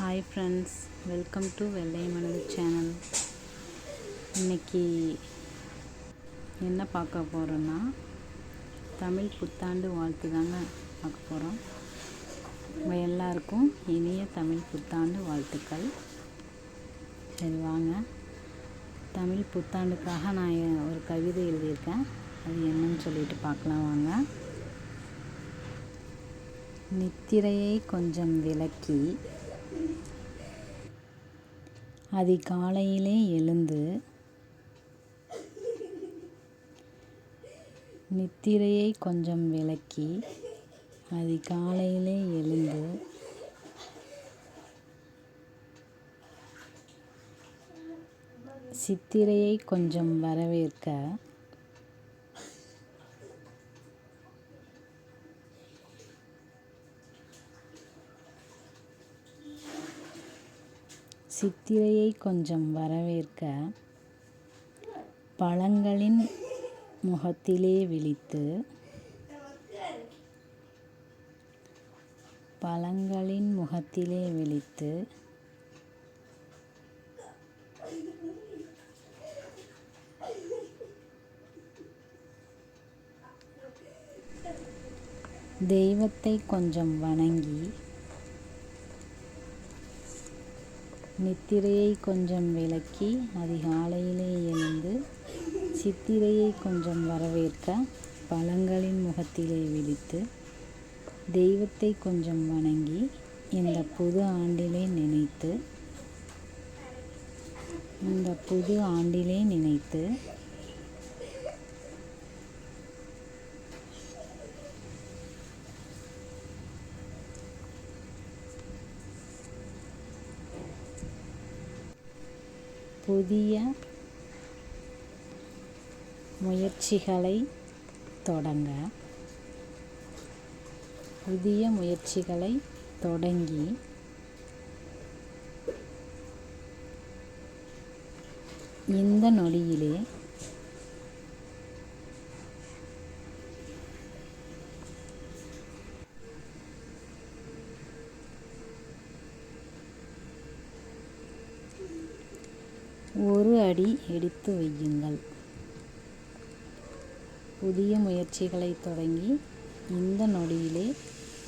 Hi friends welcome to வெள்ளை மனது channel இன்றைக்கி என்ன பார்க்க போகிறோன்னா தமிழ் புத்தாண்டு வாழ்த்து தாங்க பார்க்க போகிறோம் நம்ம எல்லாருக்கும் இனிய தமிழ் புத்தாண்டு வாழ்த்துக்கள். சரி வாங்க. தமிழ் புத்தாண்டுக்காக நான் ஒரு கவிதை எழுதியிருக்கேன். அது என்னன்னு சொல்லிட்டு பார்க்கலாம் வாங்க. நித்திரையை கொஞ்சம் விலக்கி அதிகாலையிலே எழுந்து நித்திரையை கொஞ்சம் விலக்கி அதிகாலையிலே எழுந்து சித்திரையை கொஞ்சம் வரவேற்க சித்திரையை கொஞ்சம் வரவேற்க பழங்களின் முகத்திலே விழித்து பழங்களின் முகத்திலே விழித்து தெய்வத்தை கொஞ்சம் வணங்கி நித்திரையை கொஞ்சம் விலக்கி அதிகாலையிலே எழுந்து சித்திரையை கொஞ்சம் வரவேற்க பழங்களின் முகத்திலே விழித்து தெய்வத்தை கொஞ்சம் வணங்கி இந்த புது ஆண்டிலே நினைத்து இந்த புது ஆண்டிலே நினைத்து புதிய முயற்சிகளை தொடங்க. புதிய முயற்சிகளை தொடங்கி இந்த நொடியிலே ஒரு அடி எடுத்து வையுங்கள். புதிய முயற்சிகளை தொடங்கி இந்த நொடியிலே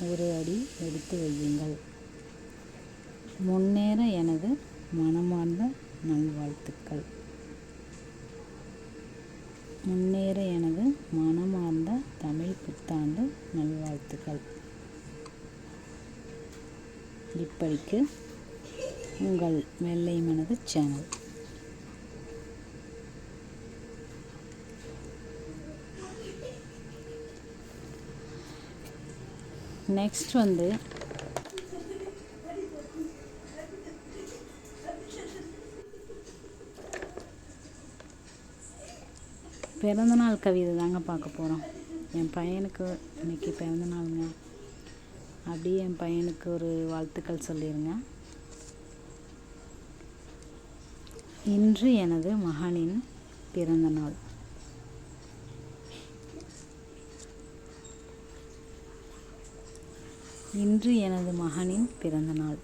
ஒரு அடி எடுத்து வையுங்கள். முன்னேற எனது மனமார்ந்த நல்வாழ்த்துக்கள். முன்னேற எனது மனமார்ந்த தமிழ் புத்தாண்டு நல்வாழ்த்துக்கள். இப்படிக்கு உங்கள் வெள்ளை மனது சேனல். நெக்ஸ்ட் வந்து பிறந்தநாள் கவிதை தாங்க பார்க்க போகிறோம் என் பையனுக்கு இன்னைக்கு பிறந்தநாளுங்க அப்படியே என் பையனுக்கு ஒரு வாழ்த்துக்கள் சொல்லிடுங்க இன்று எனது மகனின் பிறந்தநாள் இன்று எனது மகனின் பிறந்தநாள்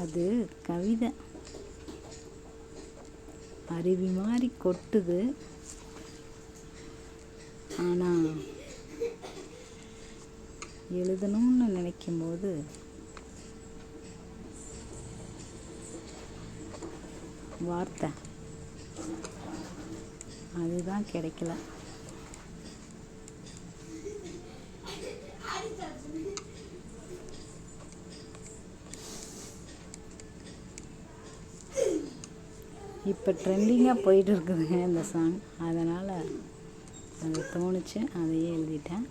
அது கவிதை. அருவி மாதிரி கொட்டுது. ஆனால் எழுதணும்னு நினைக்கும்போது வார்த்தை. அதுதான் கிடைக்கல. இப்போ ட்ரெண்டிங்காக போயிட்டு இருக்குதுங்க இந்த சாங் அதனால் அது தோணுச்சு அதையே எழுதிட்டேன்.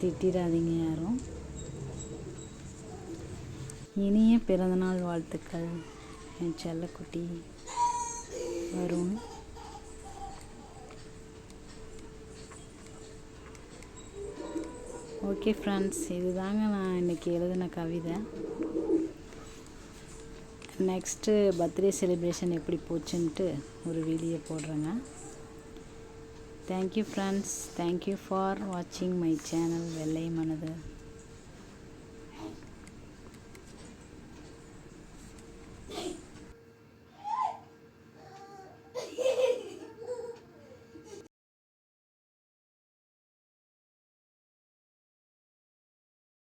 திட்டிடாதீங்க யாரும். இனிய பிறந்தநாள் வாழ்த்துக்கள். என் செல்லக்குட்டி வரும் ஓகே ஃப்ரெண்ட்ஸ் இதுதாங்க நான் இன்னைக்கு எழுதின கவிதை. நெக்ஸ்ட்டு பர்த்டே செலிப்ரேஷன் எப்படி போச்சுன்ட்டு ஒரு video போடுறேங்க. Thank you friends thank you for வாட்சிங் மை சேனல் வெள்ளை மனது.